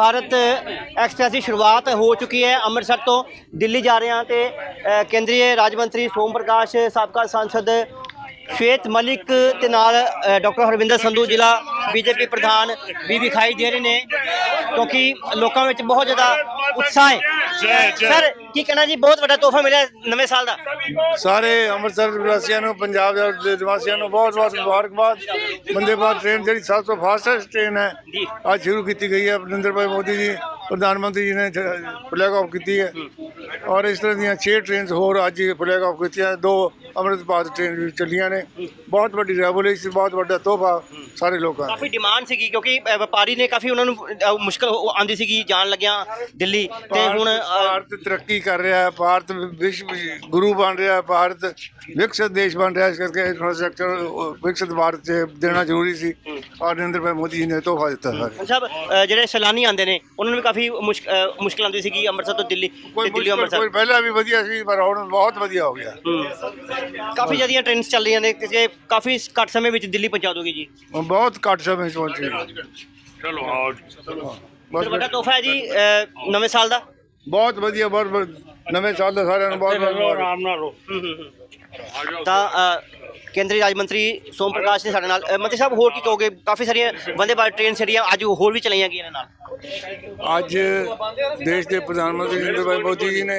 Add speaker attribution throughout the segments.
Speaker 1: Bharat express ਦੀ ਸ਼ੁਰੂਆਤ ਹੋ ਚੁੱਕੀ ਹੈ ਅੰਮ੍ਰਿਤਸਰ ਤੋਂ ਦਿੱਲੀ ਜਾ ਰਹੇ ਹਾਂ ਤੇ ਕੇਂਦਰੀ ਰਾਜ ਮੰਤਰੀ ਸੋਮ ਪ੍ਰਕਾਸ਼ ਸਾਬਕਾ ਸੰਸਦ ਸ਼ਵੇਤ ਮਲਿਕ ਤੇ ਨਾਲ ਅ, ਡਾਕਟਰ ਹਰਵਿੰਦਰ ਸੰਧੂ ਜ਼ਿਲ੍ਹਾ ਬੀਜੇਪੀ ਪ੍ਰਧਾਨ ਵੀ ਵਿਖਾਈ ਦੇ ਰਹੇ ਨੇ ਕਿਉਂਕਿ ਲੋਕਾਂ ਵਿੱਚ ਬਹੁਤ ਜ਼ਿਆਦਾ ਉਤਸ਼ਾਹ ਹੈ।
Speaker 2: ਜੈ, ਜੈ।
Speaker 1: ਸਰ ਕੀ ਕਹਿਣਾ ਜੀ? ਬਹੁਤ ਵੱਡਾ ਤੋਹਫਾ ਮਿਲਿਆ ਨਵੇਂ ਸਾਲ ਦਾ।
Speaker 2: ਸਾਰੇ ਅੰਮ੍ਰਿਤਸਰ ਵਾਸੀਆਂ ਨੂੰ ਪੰਜਾਬ ਦੇ ਨਿਵਾਸੀਆਂ ਨੂੰ ਬਹੁਤ ਬਹੁਤ ਮੁਬਾਰਕਬਾਦ। ਬੰਦੇ ਟ੍ਰੇਨ ਜਿਹੜੀ ਸਭ ਤੋਂ ਫਾਸਟੈਸਟ ਟ੍ਰੇਨ ਹੈ। ਅੱਜ ਸ਼ੁਰੂ ਕੀਤੀ ਗਈ ਹੈ। ਨਰਿੰਦਰ ਭਾਈ ਮੋਦੀ ਜੀ ਪ੍ਰਧਾਨ ਮੰਤਰੀ ਜੀ ਨੇ ਫਲੈਗ ਆਫ ਕੀਤੀ ਹੈ। ਔਰ ਇਸ ਤਰ੍ਹਾਂ ਦੀਆਂ 6 ਟ੍ਰੇਨਸ ਹੋਰ ਅੱਜ ਫਲੈਗ ਆਫ ਕੀਤੀਆਂ। ਦੋ ਅੰਮ੍ਰਿਤ ਭਾਰਤ ਟ੍ਰੇਨ ਵੀ ਚੱਲੀਆਂ ਨੇ। ਬਹੁਤ ਵੱਡੀ ਰੈਵੋਲੂਸ਼ਨ ਬਹੁਤ ਵੱਡਾ ਤੋਹਫਾ ਸਾਰੇ ਲੋਕਾਂ ਨੂੰ।
Speaker 1: ਕਾਫੀ ਡਿਮਾਂਡ ਸੀਗੀ ਕਿਉਂਕਿ ਅ, ਵਪਾਰੀ ਨੇ ਕਾਫੀ ਉਹਨਾਂ ਨੂੰ ਅ, ਮੁਸ਼ਕਲ ਹੋ- ਆਉਂਦੀ ਸੀਗੀ ਜਾਣ ਲੱਗਿਆ ਦਿੱਲੀ। ਤੇ ਹੁਣ ਅ,
Speaker 2: ਭਾਰਤ ਤਰੱਕੀ ਕਰ ਰਿਹਾ ਹੈ। ਭਾਰਤ ਵਿਸ਼ਵ ਗੁਰੂ ਬਣ ਰਿਹਾ ਹੈ। ਭਾਰਤ ਵਿਕਸਿਤ ਦੇਸ਼ ਬਣ ਰਿਹਾ ਹੈ। ਇਸ ਕਰਕੇ ਇਨਫਰਾਸਟ੍ਰਕਚਰ ਵਿਕਸਿਤ ਭਾਰਤ 'ਚ ਦੇਣਾ ਜ਼ਰੂਰੀ ਸੀ। ਔਰ ਨਰਿੰਦਰ ਭਾਈ ਮੋਦੀ ਜੀ ਨੇ ਤੋਹਫਾ ਦਿੱਤਾ ਸਾਰੇ।
Speaker 1: ਸਾਹਿਬ ਅ, ਜਿਹੜੇ ਸੈਲਾਨੀ ਆਉਂਦੇ ਨੇ ਉਹਨਾਂ ਨੂੰ ਵੀ ਕਾਫੀ ਮੁਸ਼ਕ- ਅ, ਮੁਸ਼ਕਲ ਆਉਂਦੀ ਸੀਗੀ। ਅੰਮ੍ਰਿਤਸਰ ਤੋਂ ਦਿੱਲੀ ਤੇ
Speaker 2: ਕੋਈ
Speaker 1: ਦਿੱਲੀ
Speaker 2: ਮੁਸ਼ਕਲ
Speaker 1: ਅੰਮ੍ਰਿਤਸਰ।
Speaker 2: ਪਹਿਲਾਂ ਵੀ ਵਧੀਆ ਸੀ ਪਰ ਹੁਣ ਬਹੁਤ ਵਧੀਆ ਹੋ ਗਿਆ।
Speaker 1: ਹੂੰ। ਕਾਫੀ ਜ਼ਿਆਦੀਆਂ ਟ੍ਰੇਨਸ ਚੱਲ ਰਹੀਆਂ ਨੇ ਕਿ ਕਾਫੀ ਘੱਟ ਸਮੇਂ ਵਿੱਚ ਦਿੱਲੀ ਪਹੁੰਚਾ ਦੋਗੇ ਜੀ।
Speaker 2: ਬਹੁਤ ਘੱਟ ਸਮੇਂ 'ਚ ਪਹੁੰਚੇ।
Speaker 3: ਚਲੋ ਆਓ
Speaker 2: ਬਸ
Speaker 1: ਵੱਡਾ ਤੋਹਫਾ ਹੈ ਜੀ ਨਵੇਂ ਸਾਲ ਦਾ।
Speaker 2: ਬਹੁਤ ਵਧੀਆ ਬਹੁਤ ਬਹੁਤ- ਨਵੇਂ ਸਾਲ ਦਾ ਸਾਰਿਆਂ ਨੂੰ ਬਹੁਤ ਬਹੁਤ ਮੁਬਾਰਕ।
Speaker 3: ਆਰਾਮ ਨਾਲ ਰੋ।
Speaker 1: ਤਾਂ ਅ, ਕੇਂਦਰੀ ਰਾਜ ਮੰਤਰੀ ਸੋਮ ਪ੍ਰਕਾਸ਼ ਨੇ ਸਾਡੇ ਨਾਲ ਅ, ਮੰਤਰੀ ਸਾਹਿਬ ਹੋਰ ਕੀ ਕਹੋਗੇ? ਕਾਫੀ ਸਾਰੀਆਂ ਵੰਦੇ ਭਾਰਤ ਟ੍ਰੇਨ ਜਿਹੜੀਆਂ ਅੱਜ ਹੋਰ ਵੀ ਚਲਾਈਆਂ ਗਈਆਂ ਇਹਨਾਂ ਨਾਲ।
Speaker 2: ਅੱਜ ਦੇਸ਼ ਦੇ ਪ੍ਰਧਾਨ ਮੰਤਰੀ ਨਰਿੰਦਰ ਭਾਈ ਮੋਦੀ ਜੀ ਨੇ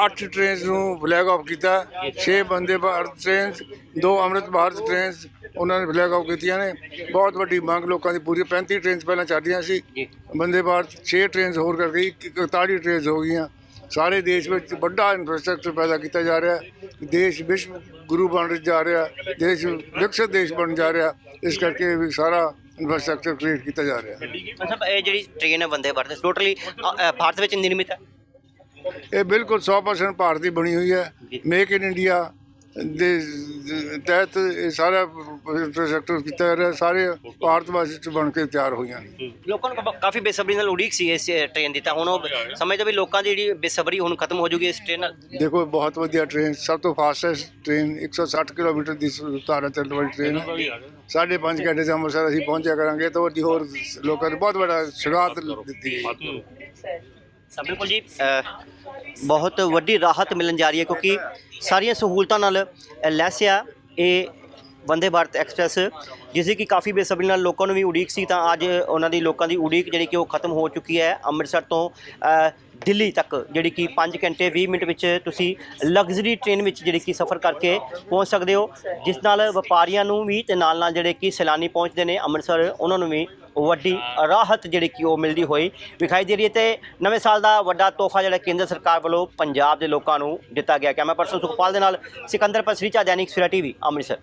Speaker 2: 8 ਟ੍ਰੇਨਸ ਨੂੰ ਫਲੈਗ ਆਫ ਕੀਤਾ। 6 ਬੰਦੇ ਭਾਰਤ ਟ੍ਰੇਨਸ ਦੋ ਅੰਮ੍ਰਿਤ ਭਾਰਤ ਟ੍ਰੇਨਸ ਉਹਨਾਂ ਨੇ ਫਲੈਗ ਆਫ ਕੀਤੀਆਂ ਨੇ। ਬਹੁਤ ਵੱਡੀ ਮੰਗ ਲੋਕਾਂ ਦੀ ਪੂਰੀ। 35 ਟ੍ਰੇਨਸ ਪਹਿਲਾਂ ਚੱਲਦੀਆਂ ਸੀ।
Speaker 1: ਜੀ।
Speaker 2: ਬੰਦੇ ਭਾਰਤ 6 ਟ੍ਰੇਨਸ ਹੋਰ ਕਰ ਗਈ 41 ਟ੍ਰੇਨਸ ਹੋ ਗਈਆਂ। ਸਾਰੇ ਦੇਸ਼ ਵਿੱਚ ਵੱਡਾ ਇਨਫਰਾਸਟ੍ਰਕਚਰ ਪੈਦਾ ਕੀਤਾ ਜਾ ਰਿਹਾ ਹੈ। ਦੇਸ਼ ਵਿਸ਼ਵ ਗੁਰੂ ਬਣ ਜਾ ਰਿਹਾ ਦੇਸ਼ ਵਿਕਸਿਤ ਦੇਸ਼ ਬਣ ਜਾ ਰਿਹਾ ਇਸ ਕਰਕੇ ਵੀ ਸਾਰਾ ਇਨਫਰਾਸਟ੍ਰਕਚਰ ਕ੍ਰੀਏਟ ਕੀਤਾ ਜਾ ਰਿਹਾ
Speaker 1: ਮਤਲਬ ਇਹ ਜਿਹੜੀ ਟ੍ਰੇਨ ਹੈ ਵੰਦੇ ਭਾਰਤ ਟੋਟਲੀ ਭਾਰਤ ਵਿੱਚ ਨਿਰਮਿਤ ਹੈ?
Speaker 2: ਇਹ ਬਿਲਕੁਲ 100% ਭਾਰਤ ਦੀ ਬਣੀ ਹੋਈ ਹੈ। ਮੇਕ ਇਨ ਇੰਡੀਆ ਦੇ ਤਹਿਤ ਇਹ ਸਾਰਾ ਇਨਫਰਾਸਟ੍ਰਕਚਰ ਕੀਤਾ ਜਾ ਰਿਹਾ ਸਾਰੇ ਭਾਰਤ ਵਾਸੀ ਚ ਬਣ ਕੇ ਤਿਆਰ ਹੋਈਆਂ ਨੇ।
Speaker 1: ਲੋਕਾਂ ਨੂੰ ਕਾਫੀ ਬੇਸਬਰੀ ਨਾਲ ਉਡੀਕ ਸੀ ਇਸ ਟ੍ਰੇਨ ਦੀ ਤਾਂ ਹੁਣ ਉਹ ਸਮਝਦੇ ਵੀ ਲੋਕਾਂ ਦੀ ਜਿਹੜੀ ਬੇਸਬਰੀ ਹੁਣ ਖਤਮ ਹੋ ਜੂਗੀ ਇਸ ਟ੍ਰੇਨ ਨਾਲ।
Speaker 2: ਦੇਖੋ ਬਹੁਤ ਵਧੀਆ ਟ੍ਰੇਨ ਸਭ ਤੋਂ ਫਾਸਟੈਸਟ ਟ੍ਰੇਨ 160 ਕਿਲੋਮੀਟਰ ਦੀ ਰਫ਼ਤਾਰ ਨਾਲ ਚੱਲਣ ਵਾਲੀ ਟ੍ਰੇਨ ਹੈ। ਸਾਢੇ ਪੰਜ ਘੰਟੇ 'ਚ ਅੰਮ੍ਰਿਤਸਰ ਅਸੀਂ ਪਹੁੰਚਿਆ ਕਰਾਂਗੇ ਤਾਂ ਵੱਡੀ ਹੋਰ ਲੋਕਾਂ ਨੂੰ ਬਹੁਤ ਵੱਡਾ ਸੁਗਾਤ ਦਿੱਤੀ
Speaker 1: ਸਭ ਬਿਲਕੁਲ ਜੀ। ਬਹੁਤ ਵੱਡੀ ਰਾਹਤ ਮਿਲਣ ਜਾ ਰਹੀ ਹੈ ਕਿਉਂਕਿ ਸਾਰੀਆਂ ਸਹੂਲਤਾਂ ਨਾਲ ਲੈਸ ਆ ਇਹ ਵੰਦੇ ਭਾਰਤ ਐਕਸਪ੍ਰੈਸ ਜਿਸ ਦੀ ਕਿ ਕਾਫੀ ਬੇਸਬਰੀ ਨਾਲ ਲੋਕਾਂ ਨੂੰ ਵੀ ਉਡੀਕ ਸੀ, ਤਾਂ ਅੱਜ ਉਹਨਾਂ ਦੀ ਲੋਕਾਂ ਦੀ ਉਡੀਕ ਜਿਹੜੀ ਕਿ ਉਹ ਖਤਮ ਹੋ ਚੁੱਕੀ ਹੈ ਅੰਮ੍ਰਿਤਸਰ ਤੋਂ ਦਿੱਲੀ ਤੱਕ, ਜਿਹੜੀ ਕਿ 5 ਘੰਟੇ 20 ਮਿੰਟ ਵਿੱਚ ਤੁਸੀਂ ਲਗਜ਼ਰੀ ਟ੍ਰੇਨ ਵਿੱਚ ਜਿਹੜੀ ਕਿ ਸਫ਼ਰ ਕਰਕੇ ਪਹੁੰਚ ਸਕਦੇ ਹੋ, ਜਿਸ ਨਾਲ ਵਪਾਰੀਆਂ ਨੂੰ ਵੀ ਤੇ ਨਾਲ ਨਾਲ ਜਿਹੜੇ ਕਿ ਸੈਲਾਨੀ ਪਹੁੰਚਦੇ ਨੇ ਅੰਮ੍ਰਿਤਸਰ, ਉਹਨਾਂ ਨੂੰ ਵੀ ਵੱਡੀ ਰਾਹਤ ਜਿਹੜੀ ਕਿ ਉਹ ਮਿਲਦੀ ਹੋਈ ਵਿਖਾਈ ਦੇ ਰਹੀ ਹੈ ਤੇ ਨਵੇਂ ਸਾਲ ਦਾ ਵੱਡਾ ਤੋਹਫਾ ਜਿਹੜਾ ਕੇਂਦਰ ਸਰਕਾਰ ਵੱਲੋਂ ਪੰਜਾਬ ਦੇ ਲੋਕਾਂ ਨੂੰ ਦਿੱਤਾ ਗਿਆ। ਕੈਮਰਾ ਪਰਸਨ ਸੁਖਪਾਲ ਦੇ ਨਾਲ ਸਿਕੰਦਰ ਪਸਰੀਚਾ, ਦੈਨਿਕ ਸਵੇਰਾ ਟੀਵੀ, ਅੰਮ੍ਰਿਤਸਰ।